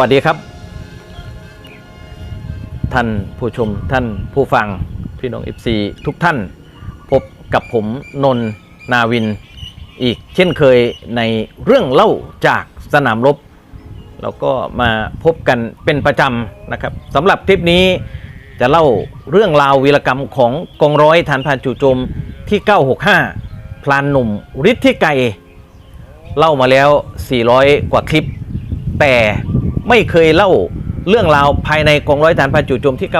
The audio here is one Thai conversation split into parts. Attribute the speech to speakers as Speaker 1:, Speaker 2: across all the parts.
Speaker 1: วัสดีครับ ท่านผู้ชมท่านผู้ฟังพี่น้อง FC ทุกท่านพบกับผมนนท์นาวิน อีกเช่นเคยในเรื่องเล่าจากสนามรบเราก็มาพบกันเป็นประจำนะครับสำหรับคลิปนี้จะเล่าเรื่องราววีรกรรมของกองร้อยฐานพรานจู่โจมที่ 965 พลานหนุ่มฤทธิไกรเล่ามาแล้ว 400 กว่าคลิป แต่ ไม่เคยเล่าเรื่องราวภายในกองร้อยฐานพรานจู่โจมที่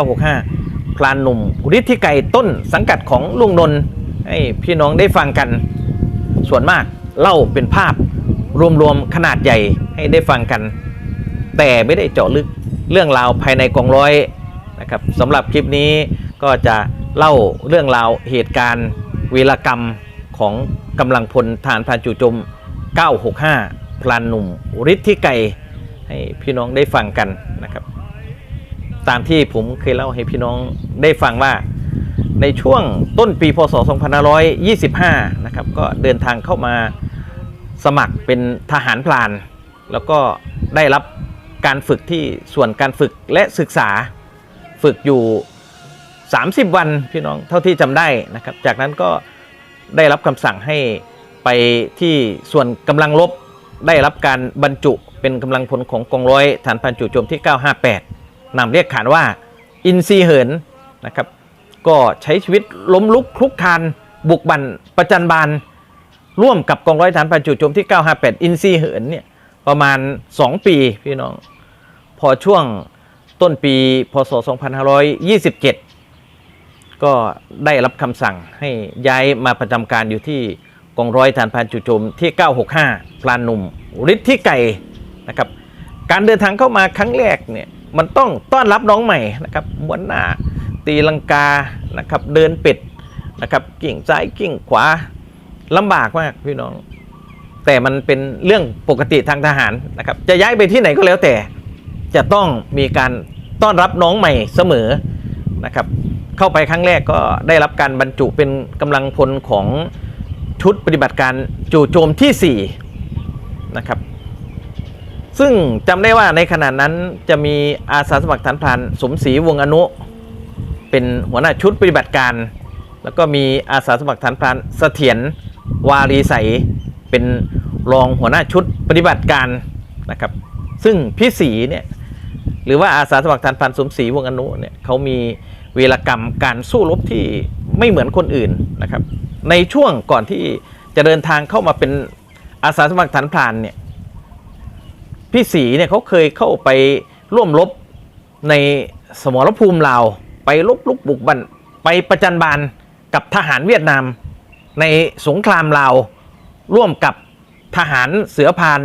Speaker 1: 965 พลานหนุ่มฤทธิไกรต้นสังกัดของลุงนนท์ให้พี่น้องได้ฟังกัน ส่วนมากเล่าเป็นภาพรวมๆขนาดใหญ่ให้ได้ฟังกัน แต่ไม่ได้เจาะลึกเรื่องราวภายในกองร้อยนะครับสำหรับคลิปนี้ก็จะเล่าเรื่องราวเหตุการณ์วีรกรรมของกำลังพลฐานพรานจู่โจม 965 พลานหนุ่มฤทธิไกร ให้พี่น้องได้ฟังกันนะครับ ตามที่ผมเคยเล่าให้พี่น้องได้ฟังว่าในช่วงต้นปีพศ 2525 นะครับก็เดินทางเข้ามาสมัครเป็นทหารพลาน แล้วก็ได้รับการฝึกที่ส่วนการฝึกและศึกษาฝึกอยู่ 30 วันพี่น้องเท่าที่จำได้นะครับ จากนั้นก็ได้รับคำสั่งให้ไปที่ส่วนกำลังรบ ได้รับการบรรจุเป็นกำลังพลของกองร้อยฐานพันจูโจมที่ 958นำเรียกขานว่าอินซีเหินนะครับก็ใช้ชีวิตล้มลุกคลุกคลานบุกบันประจันบานร่วมกับกองร้อยฐานพันจูโจมที่ 958 อินซีเหินเนี่ยประมาณ 2 ปีพี่น้อง พอช่วงต้นปีพศ 2527 ก็ได้รับคำสั่งให้ย้ายมาประจำการอยู่ที่ กองร้อยฐานพรานจู่โจมที่ 965 พลานหนุ่มฤทธิไก่นะครับการเดินทางเข้ามาครั้งแรกเนี่ยมันต้องต้อนรับน้องใหม่นะครับมวนหน้าตีลังกานะครับเดินเป็ดนะครับกิ่งซ้ายกิ่งขวาลำบากมากพี่น้อง แต่มันเป็นเรื่องปกติทางทหารนะครับจะย้ายไปที่ไหนก็แล้วแต่ จะต้องมีการต้อนรับน้องใหม่เสมอนะครับเข้าไปครั้งแรกก็ได้รับการบรรจุเป็นกำลังพลของ ชุดปฏิบัติการจู่โจมที่ 4 นะครับ ซึ่งจำได้ว่าในขณะนั้นจะมีอาสาสมัครฐานพรานสมศรีวงอนุ เป็นหัวหน้าชุดปฏิบัติการ แล้วก็มีอาสาสมัครฐานพรานเสถียรวารีใสเป็นรองหัวหน้าชุดปฏิบัติการนะครับ ซึ่งพี่ศรีเนี่ยหรือว่าอาสาสมัครฐานพรานสมศรีวงอนุเนี่ยเขามี วีรกรรมการสู้รบที่ไม่เหมือนคนอื่นนะครับ ในช่วงก่อนที่จะเดินทางเข้ามาเป็นอาสาสมัครฐานพรานเนี่ยพี่ศรีเนี่ยเขาเคยเข้าไปร่วมรบในสมรภูมิลาวไปลบลุกบุกบันไปประจันบานกับทหารเวียดนาม ในสงครามลาวร่วมกับทหารเสือพาน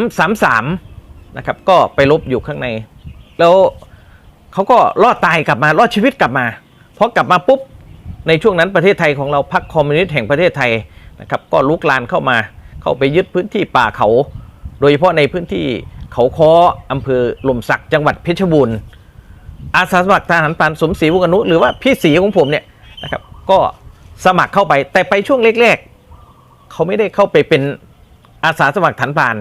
Speaker 1: 333นะครับก็ไปลบอยู่ข้างใน แล้ว เขาก็รอดตายกลับมารอดชีวิตกลับมาพอกลับมาปุ๊บในช่วงนั้นประเทศไทยของเราพรรคคอมมิวนิสต์แห่งประเทศไทยนะครับก็ลุกลานเข้ามาเข้าไปยึดพื้นที่ป่าเขา โดยเฉพาะในพื้นที่เขาค้ออำเภอหล่มสักจังหวัดเพชรบูรณ์อาสาสมัครทหารพรานสมศรีวงอนุหรือว่าพี่ศรีของผมเนี่ยนะครับก็สมัครเข้าไปแต่ไปช่วงแรกๆเขาไม่ได้เข้าไปเป็นอาสาสมัครฐานพราน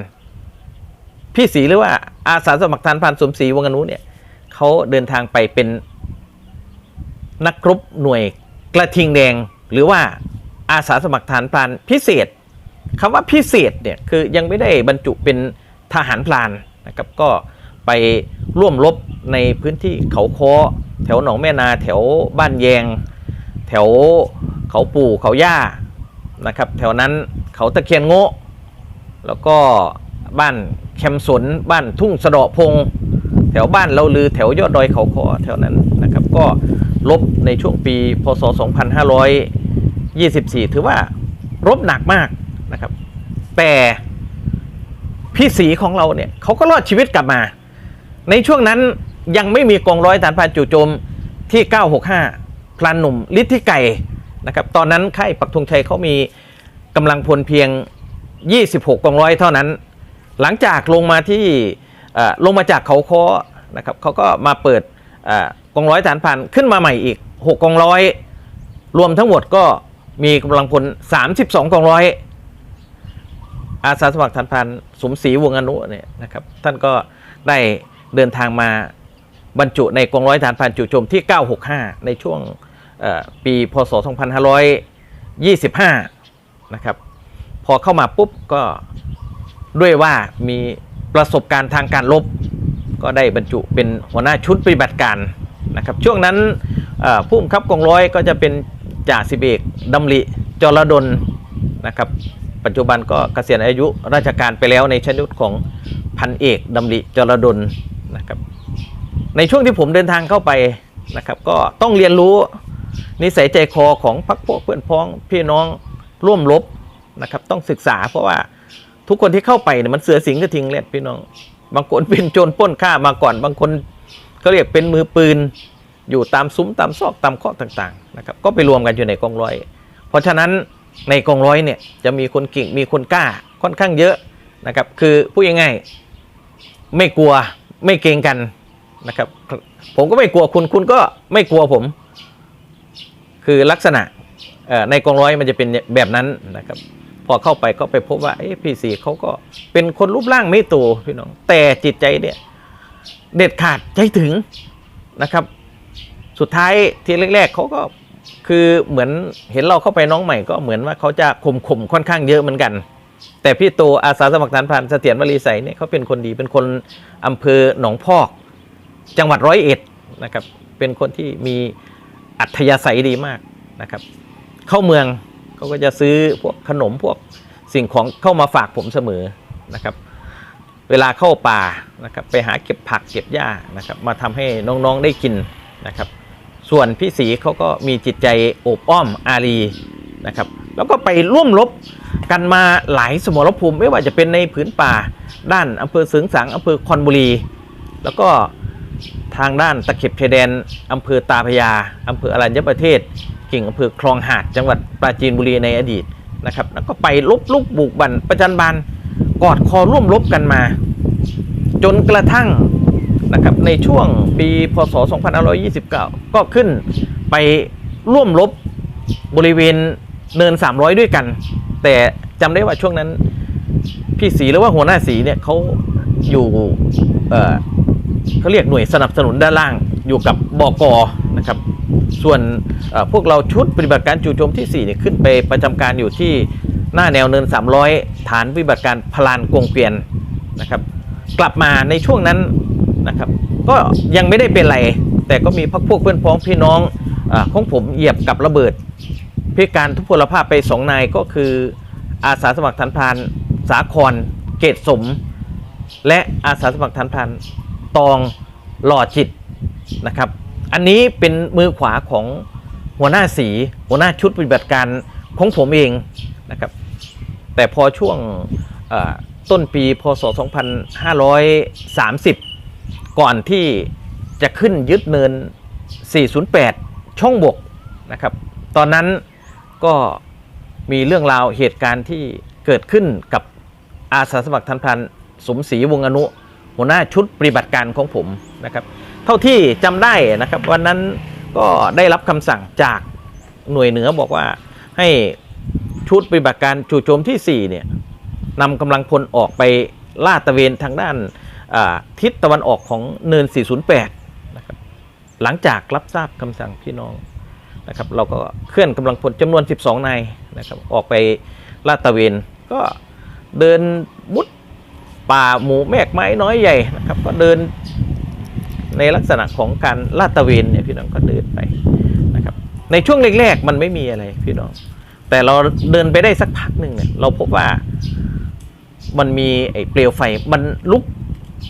Speaker 1: พี่ศรีหรือว่าอาสาสมัครฐานพรานสมศรีวงอนุเนี่ย เขาเดินทางไปเป็นนักรบหน่วยกระทิงแดง หรือว่าอาสาสมัครฐานพรานพิเศษคำว่าพิเศษเนี่ยคือยังไม่ได้บรรจุเป็นทหารพลานนะครับก็ไปร่วมรบในพื้นที่เขาค้อแถวหนองแม่นาแถวบ้านแยง แถวเขาปู่เขาย่านะครับแถวนั้นเขาตะเคียนโง่แล้วก็บ้านแคมสนบ้านทุ่งสะเดาะพง แถวบ้านเราลือแถวยอดดอยเขาคอแถวนั้นนะครับ ก็รบในช่วงปีพศ 2524 ถือว่ารบหนักมากนะครับ แต่พี่สีของเราเนี่ยเขาก็รอดชีวิตกลับมา ในช่วงนั้นยังไม่มีกองร้อยฐานพรานจู่โจมที่ 965 พลานหนุ่มฤทธิไก่นะครับ ตอนนั้นค่ายปักธงชัยเขามีกำลังพลเพียง 26 กองร้อยเท่านั้น หลังจากลงมาที่ ลงมาจากเขาค้อนะครับเขาก็มาเปิดอกองร้อยฐานพรานขึ้นมาใหม่อีก 6กองร้อยรวมทั้งหมดก็มีกำลังพล 32กองร้อยอาสาสมัครทันพันสมศรีวงอนุเนี่ยนะครับท่านก็ได้เดินทางมาบรรจุในกองร้อยฐานพันจู่โจมที่ 965 ในช่วงเอ่อปีพศ 2525 นะครับ พอเข้ามาปุ๊บก็ด้วยว่ามี ประสบการณ์ทางการรบก็ได้บรรจุเป็นหัวหน้าชุดปฏิบัติการนะครับ ช่วงนั้นผู้บังคับกองร้อยก็จะเป็นจ่าสิบเอกดำริจรดลนะครับ ปัจจุบันก็เกษียณอายุราชการไปแล้วในชั้นยศของพันเอกดำริจรดลนะครับ ในช่วงที่ผมเดินทางเข้าไปนะครับ ก็ต้องเรียนรู้นิสัยใจคอของพักพวกเพื่อนพ้องพี่น้องร่วมรบนะครับ ต้องศึกษาเพราะว่า ทุกคนที่เข้าไปเนี่ยมันเสือสิงกระทิงเล็ดพี่น้อง บางคนเป็นโจรป้นฆ่ามาก่อน บางคนเขาเรียกเป็นมือปืน อยู่ตามซุ้มตามซอกตามข้อต่างๆนะครับก็ไปรวมกันอยู่ในกองร้อย เพราะฉะนั้นในกองร้อยเนี่ยจะมีคนเก่งมีคนกล้าค่อนข้างเยอะนะครับ คือพูดง่ายๆไม่กลัวไม่เกรงกันนะครับ ผมก็ไม่กลัวคุณคุณก็ไม่กลัวผม คือลักษณะในกองร้อยมันจะเป็นแบบนั้นนะครับ พอเข้าไปก็ไปพบว่าเอ้พี่สีเขาก็เป็นคนรูปร่างไม่โตพี่น้อง แต่จิตใจเนี่ยเด็ดขาดใจถึงนะครับ สุดท้ายทีแรก ๆเขาก็คือเหมือนเห็นเราเข้าไปน้องใหม่ก็เหมือนว่าเขาจะข่มข่มค่อนข้างเยอะเหมือนกัน แต่พี่โตอาสาสมัครทารพรานเสถียรวลีใสเนี่ยเขาเป็นคนดีเป็นคนอำเภอหนองพอก จังหวัดร้อยเอ็ดนะครับ เป็นคนที่มีอัธยาศัยดีมากนะครับ เข้าเมือง เขาก็จะซื้อพวกขนมพวกสิ่งของเข้ามาฝากผมเสมอนะครับ เวลาเข้าป่านะครับไปหาเก็บผักเก็บหญ้านะครับ มาทำให้น้องๆได้กินนะครับ ส่วนพี่สีเขาก็มีจิตใจโอบอ้อมอารีนะครับ แล้วก็ไปร่วมรบกันมาหลายสมรภูมิ ไม่ว่าจะเป็นในผืนป่า ด้านอำเภอเสริงสังอำเภอคอนบุรี แล้วก็ทางด้านตะเข็บชายแดนอำเภอตาพยาอำเภออรัญญประเทศ กิ่งอำเภอคลองหาดจังหวัดปราจีนบุรีในอดีตนะครับ แล้วก็ไปลบลุกบุกบันประจันบานกอดคอร่วมรบกันมา จนกระทั่งนะครับในช่วงปีพศ 2529 ก็ขึ้นไปร่วมรบบริเวณเนิน 300 ด้วยกัน แต่จำได้ว่าช่วงนั้นพี่สีหรือว่าหัวหน้าสีเนี่ยเขาอยู่เออเขาเรียกหน่วยสนับสนุนด้านล่าง อยู่กับบอกนะครับ ส่วนพวกเราชุดปฏิบัติการจู่โจมที่ 4 เนี่ยขึ้นไปประจำการอยู่ที่หน้าแนวเนิน 300 ฐานปฏิบัติการพลานกงเกวียนนะครับ กลับมาในช่วงนั้นนะครับ ก็ยังไม่ได้เป็นไร แต่ก็มีพักพวกเพื่อนพ้องพี่น้องอของผมเหยียบกับระเบิดพิการทุพพลภาพไปสองนายก็คืออาสาสมัครทันพานสาครเกตสม และอาสาสมัครทันพานตองหล่อจิต นะครับ อันนี้เป็นมือขวาของหัวหน้าสีหัวหน้าชุดปฏิบัติการของผมเองนะครับ แต่พอช่วงต้นปีพศ 2530 ก่อนที่จะขึ้นยึดเนิน 408 ช่องบกนะครับ ตอนนั้นก็มีเรื่องราวเหตุการณ์ที่เกิดขึ้นกับอาสาสมัครทันพรานสมศรีวงอนุ หัวหน้าชุดปฏิบัติการของผมนะครับ ท่าที่จำได้นะครับวันนั้นก็ได้รับคำสั่งจากหน่วยเหนือบอกว่าให้ชุดปฏิบัติการจู่โจมที่4เนี่ยนำกำลังพลออกไปลาดตะเวนทางด้านทิศตะวันออกของเนิน 408นะครับหลังจากรับทราบคำสั่งพี่น้องนะครับเราก็เคลื่อนกำลังพลจำนวน 12 นายนะครับออกไปลาดตะเวนก็เดินมุดป่าหมู่แมกไม้น้อยใหญ่นะครับก็เดิน ในลักษณะของการลาดตระเวนเนี่ยพี่น้องก็เดินไปนะครับในช่วงแรกๆมันไม่มีอะไรพี่น้อง แต่เราเดินไปได้สักพักหนึ่งเนี่ยเราพบว่ามันมีไอ้เปลวไฟมันลุก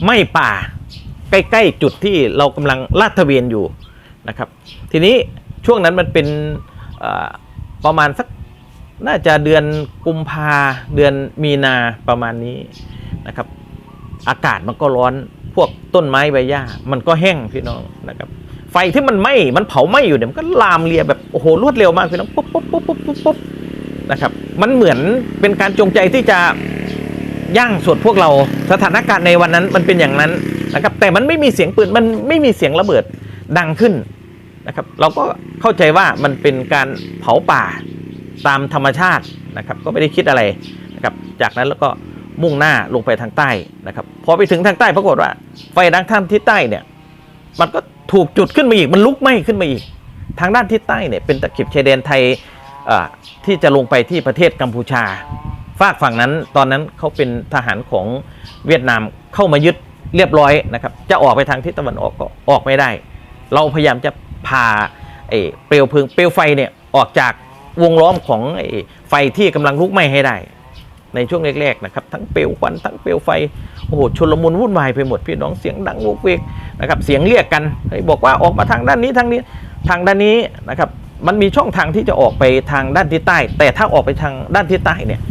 Speaker 1: ไหม้ป่า ใกล้ๆจุดที่เรากำลังลาดตระเวนอยู่นะครับ ทีนี้ช่วงนั้นมันเป็นประมาณสักน่าจะเดือนกุมภาเดือนมีนาประมาณนี้นะครับ อากาศมันก็ร้อน พวกต้นไม้ใบหญ้ามันก็แห้งพี่น้องนะครับ ไฟที่มันไหม้มันเผาไหม้อยู่เนี่ยมันก็ลามเลียแบบโอ้โหรวดเร็วมากพี่น้องปุ๊บปุ๊บปุ๊บปุ๊บปุ๊บปุ๊บนะครับ มันเหมือนเป็นการจงใจที่จะย่างสวดพวกเราสถานการณ์ในวันนั้นมันเป็นอย่างนั้นนะครับ แต่มันไม่มีเสียงปืนมันไม่มีเสียงระเบิดดังขึ้นนะครับ เราก็เข้าใจว่ามันเป็นการเผาป่าตามธรรมชาตินะครับ ก็ไม่ได้คิดอะไรนะครับ จากนั้นแล้วก็ มุ่งหน้าลงไปทางใต้นะครับพอไปถึงทางใต้ปรากฏว่า ไฟดังท่านทิศใต้เนี่ยมันก็ถูกจุดขึ้นมาอีกมันลุกไหม้ขึ้นมาอีก ทางด้านทิศใต้เนี่ยเป็นตะเข็บชายแดนไทยที่จะลงไปที่ประเทศกัมพูชาฝากฝั่งนั้นตอนนั้นเขาเป็นทหารของเวียดนามเข้ามายึดเรียบร้อยนะครับ จะออกไปทางทิศตะวันออกก็ออกไม่ได้ เราพยายามจะพาไอ้เปลวเพลิงเปลวไฟเนี่ยออกจากวงล้อมของไอ้ไฟที่กำลังลุกไหม้ให้ได้ ในช่วงแรกๆนะครับทั้งเปลวควันทั้งเปลวไฟโอ้โหชลมุนวุ่นวายไปหมดพี่น้องเสียงดังโวกเวกนะครับเสียงเรียกกันบอกว่าออกมาทางด้านนี้ทางนี้ทางด้านนี้นะครับมันมีช่องทางที่จะออกไปทางด้านทิศใต้ แต่ถ้าออกไปทางด้านทิศใต้เนี่ย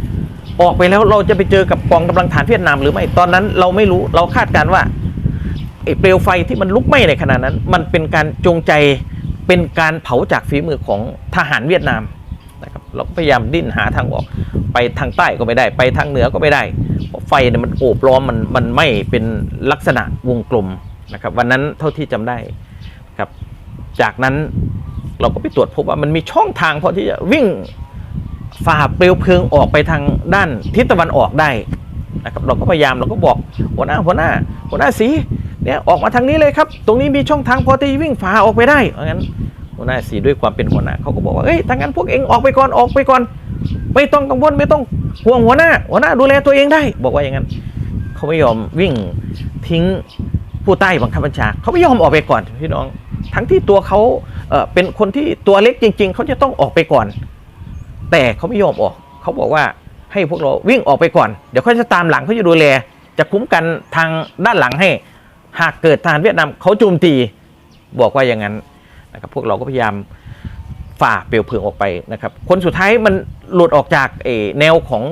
Speaker 1: ออกไปแล้วเราจะไปเจอกับกองกำลังฐานเวียดนามหรือไม่ตอนนั้นเราไม่รู้เราคาดการณ์ว่าเปลวไฟที่มันลุกไหม้ในขณะนั้น มันเป็นการจงใจเป็นการเผาจากฝีมือของทหารเวียดนาม เราก็พยายามดิ้นหาทางออก ไปทางใต้ก็ไม่ได้ ไปทางเหนือก็ไม่ได้เพราะไฟเนี่ยมันโอบล้อมมันมันไม่เป็นลักษณะวงกลมนะครับ วันนั้นเท่าที่จำได้ครับ จากนั้นเราก็ไปตรวจพบว่ามันมีช่องทางพอที่จะวิ่งฝ่าเปลวเพลิงออกไปทางด้านทิศตะวันออกได้นะครับเราก็พยายามเราก็บอกหัวหน้าหัวหน้า หัวหน้าสีเนี่ยออกมาทางนี้เลยครับ ตรงนี้มีช่องทางพอที่วิ่งฝ่าออกไปได้เพราะงั้น หัวหน้าสีด้วยความเป็นหัวหน้าเขาก็บอกว่าเอ้ยถ้างั้นพวกเองออกไปก่อนออกไปก่อน ไม่ต้องกังวลไม่ต้องห่วงหัวหน้า หัวหน้าดูแลตัวเองได้ บอกว่าอย่างนั้นเขาไม่ยอมวิ่งทิ้งผู้ใต้บังคับบัญชาเขาไม่ยอมออกไปก่อนพี่น้อง ทั้งที่ตัวเขาเอ่อเป็นคนที่ตัวเล็กจริง ๆเขาจะต้องออกไปก่อน แต่เขาไม่ยอมออกเขาบอกว่าให้พวกเราวิ่งออกไปก่อน เดี๋ยวเขาจะตามหลังเขาจะดูแล จะคุ้มกันทางด้านหลังให้ หากเกิดทหารเวียดนามเขาโจมตี บอกว่าอย่างนั้น นะครับพวกเราก็พยายามฝ่าเปลวเพลิงออกไปนะครับ คนสุดท้ายมันหลุดออกจากแนวของ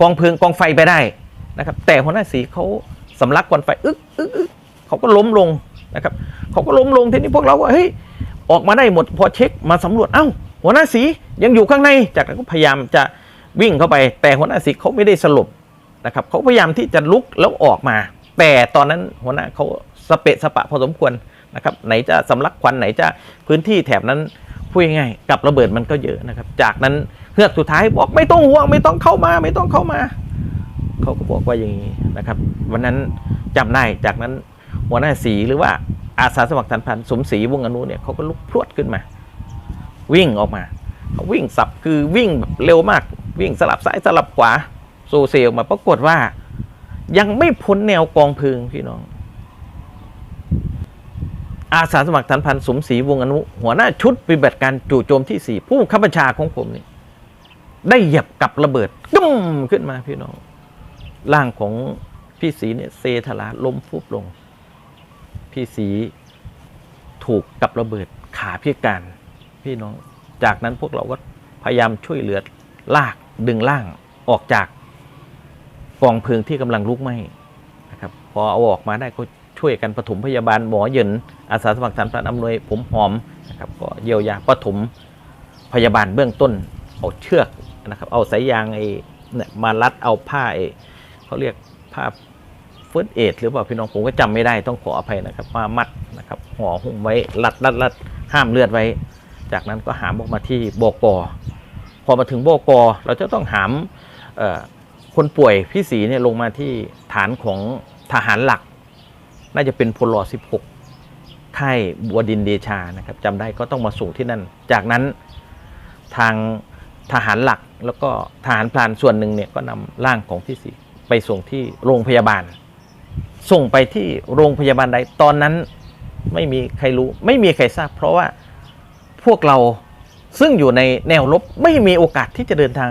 Speaker 1: กองเพลิงกองไฟไปได้นะครับ แต่หัวหน้าสีเขาสำลักควันไฟอึ๊กอึ๊กอึ๊กเขาก็ล้มลงนะครับเขาก็ล้มลงทีนี้พวกเราก็เฮ้ยออกมาได้หมดพอเช็คมาสำรวจเอ้า หัวหน้าสียังอยู่ข้างใน จากนั้นก็พยายามจะวิ่งเข้าไป แต่หัวหน้าสีเขาไม่ได้สลบนะครับเขาพยายามที่จะลุกแล้วออกมา แต่ตอนนั้นหัวหน้าเขาสเปะสปะพอสมควร นะครับไหนจะสำลักควันไหนจะพื้นที่แถบนั้นพูดง่ายๆกับระเบิดมันก็เยอะนะครับ จากนั้นเฮือกสุดท้ายบอกไม่ต้องห่วงไม่ต้องเข้ามาไม่ต้องเข้ามาเขาก็บอกว่าอย่างนี้นะครับ วันนั้นจำได้จากนั้นหัวหน้าสีหรือว่าอาสาสมัครสันพันสมศรีวงอนุเนี่ยเขาก็ลุกพรวดขึ้นมา วิ่งออกมาเขาวิ่งสับคือวิ่งแบบเร็วมาก วิ่งสลับซ้ายสลับขวาโซเซลมาปรากฏว่า ยังไม่พ้นแนวกองเพลิงพี่น้อง อาสาสมัครฐานพันสมศรีวงอนุ หัวหน้าชุดปฏิบัติการจู่โจมที่สี่ผู้บับบัญชาของผมนี่ได้เหยียบกับระเบิดตึ้มขึ้นมาพี่น้องร่างของพี่สีเนี่ยเซทลาล้มฟุบลง พี่สีถูกกับระเบิดขาพิการพี่น้อง จากนั้นพวกเราก็พยายามช่วยเหลือลากดึงล่างออกจากกองเพลิงที่กำลังลุกไหม้นะครับ พอเอาออกมาได้ก็ ช่วยกันปฐมพยาบาลหมอเยินอาสาสมัครสารพันอำนวยผมหอมนะครับก็เยียวยาปฐมพยาบาลเบื้องต้นเอาเชือกนะครับเอาสายยางไอ้เนี่ยมารัดเอาผ้าไอ้เขาเรียกผ้าเฟิร์สเอดหรือเปล่าพี่น้องผมก็จำไม่ได้ต้องขออภัยนะครับมามัดนะครับห่อหุ้มไว้รัดรัดรัดห้ามเลือดไว้ จากนั้นก็หามออกมาที่บกอพอมาถึงบกอเราจะต้องหามคนป่วยพี่สีเนี่ยลงมาที่ฐานของทหารหลัก น่าจะเป็นพล16ค่ายบัวดินเดชานะครับจำได้ก็ต้องมาส่งที่นั่น จากนั้นทางทหารหลักแล้วก็ทหารพลานส่วนหนึ่งเนี่ยก็นำร่างของพี่สีไปส่งที่โรงพยาบาล ส่งไปที่โรงพยาบาลใดตอนนั้นไม่มีใครรู้ไม่มีใครทราบ เพราะว่าพวกเราซึ่งอยู่ในแนวรบไม่มีโอกาสที่จะเดินทาง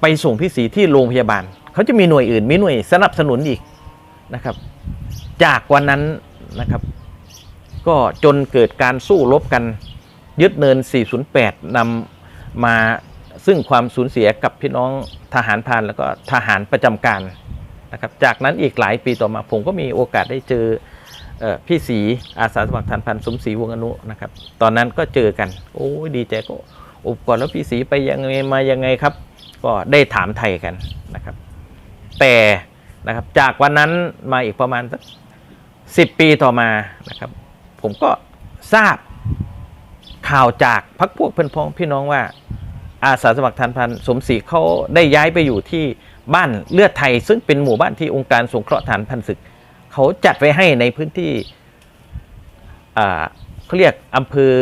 Speaker 1: ไปส่งพี่สีที่โรงพยาบาล เขาจะมีหน่วยอื่นมีหน่วยสนับสนุนอีกนะครับ จากวันนั้นนะครับ ก็จนเกิดการสู้รบกันยึดเนิน 408 นำมาซึ่งความสูญเสียกับพี่น้องทหารพานแล้วก็ทหารประจำการนะครับ จากนั้นอีกหลายปีต่อมาผมก็มีโอกาสได้เจอพี่สีอาสาสมัครทหารพันสมศรีวงศ์อนุนะครับ ตอนนั้นก็เจอกัน โอ้ยดีใจก็อุบก่อนแล้วพี่สีไปยังไงมายังไงครับ ก็ได้ถามไทยกันนะครับ แต่นะครับจากวันนั้นมาอีกประมาณสัก สิบปีต่อมานะครับ ผมก็ทราบข่าวจากพักพวกเพื่อนพ้องพี่น้องว่า อาสาสมัครทานพันสมศรีเขาได้ย้ายไปอยู่ที่บ้านเลือดไทย ซึ่งเป็นหมู่บ้านที่องค์การสงเคราะห์ฐานพันศึก เขาจัดไว้ให้ในพื้นที่เขาเรียกอำเภอ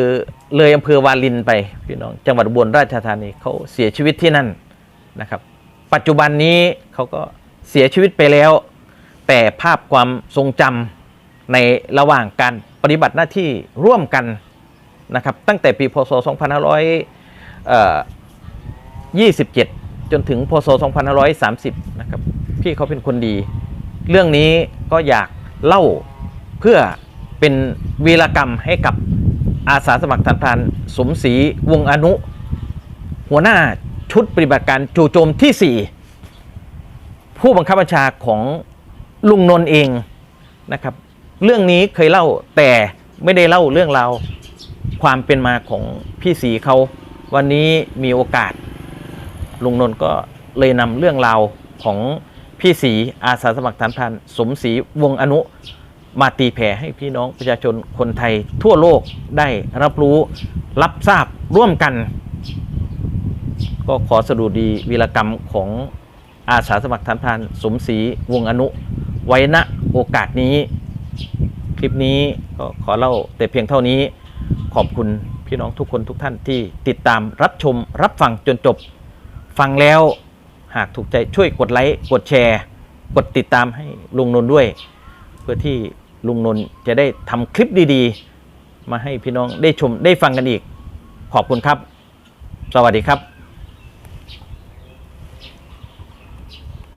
Speaker 1: เลยอำเภอวาลินไปพี่น้อง จังหวัดอุบลราชธานีเขาเสียชีวิตที่นั่นนะครับ ปัจจุบันนี้เขาก็เสียชีวิตไปแล้ว แต่ภาพความทรงจำ ในระหว่างการปฏิบัติหน้าที่ร่วมกันนะครับตั้งแต่ปีพศ 2527 จนถึงพศ 2530 นะครับพี่เขาเป็นคนดี เรื่องนี้ก็อยากเล่าเพื่อเป็นวีรกรรมให้กับอาสาสมัครทานพรานสมศรีวงอนุ หัวหน้าชุดปฏิบัติการจู่โจมที่ 4 ผู้บังคับบัญชาของลุงนนท์เองนะครับ เรื่องนี้เคยเล่าแต่ไม่ได้เล่าเรื่องราวความเป็นมาของพี่สีเขา วันนี้มีโอกาสลุงนนท์ก็เลยนำเรื่องราวของพี่สีอาสาสมัครฐานพรานสมศรีวงอนุมาตีแผ่ให้พี่น้องประชาชนคนไทยทั่วโลกได้รับรู้รับทราบร่วมกัน ก็ขอสดุดีวีรกรรมของอาสาสมัครฐานพรานสมศรีวงอนุ ไว้ณโอกาสนี้ ลิปนี้ก็ขอเล่าแต่เพียงเท่านี้ขอบคุณพี่น้องทุกคนทุกท่านที่ติดตามรับชมรับฟังจนจบ ฟังแล้วหากถูกใจช่วยกดไลค์กดแชร์ กดติดตามให้ลุงนนท์ด้วย เพื่อที่ลุงนนท์จะได้ทำคลิปดีๆ มาให้พี่น้องได้ชมได้ฟังกันอีก ขอบคุณครับ สวัสดีครับ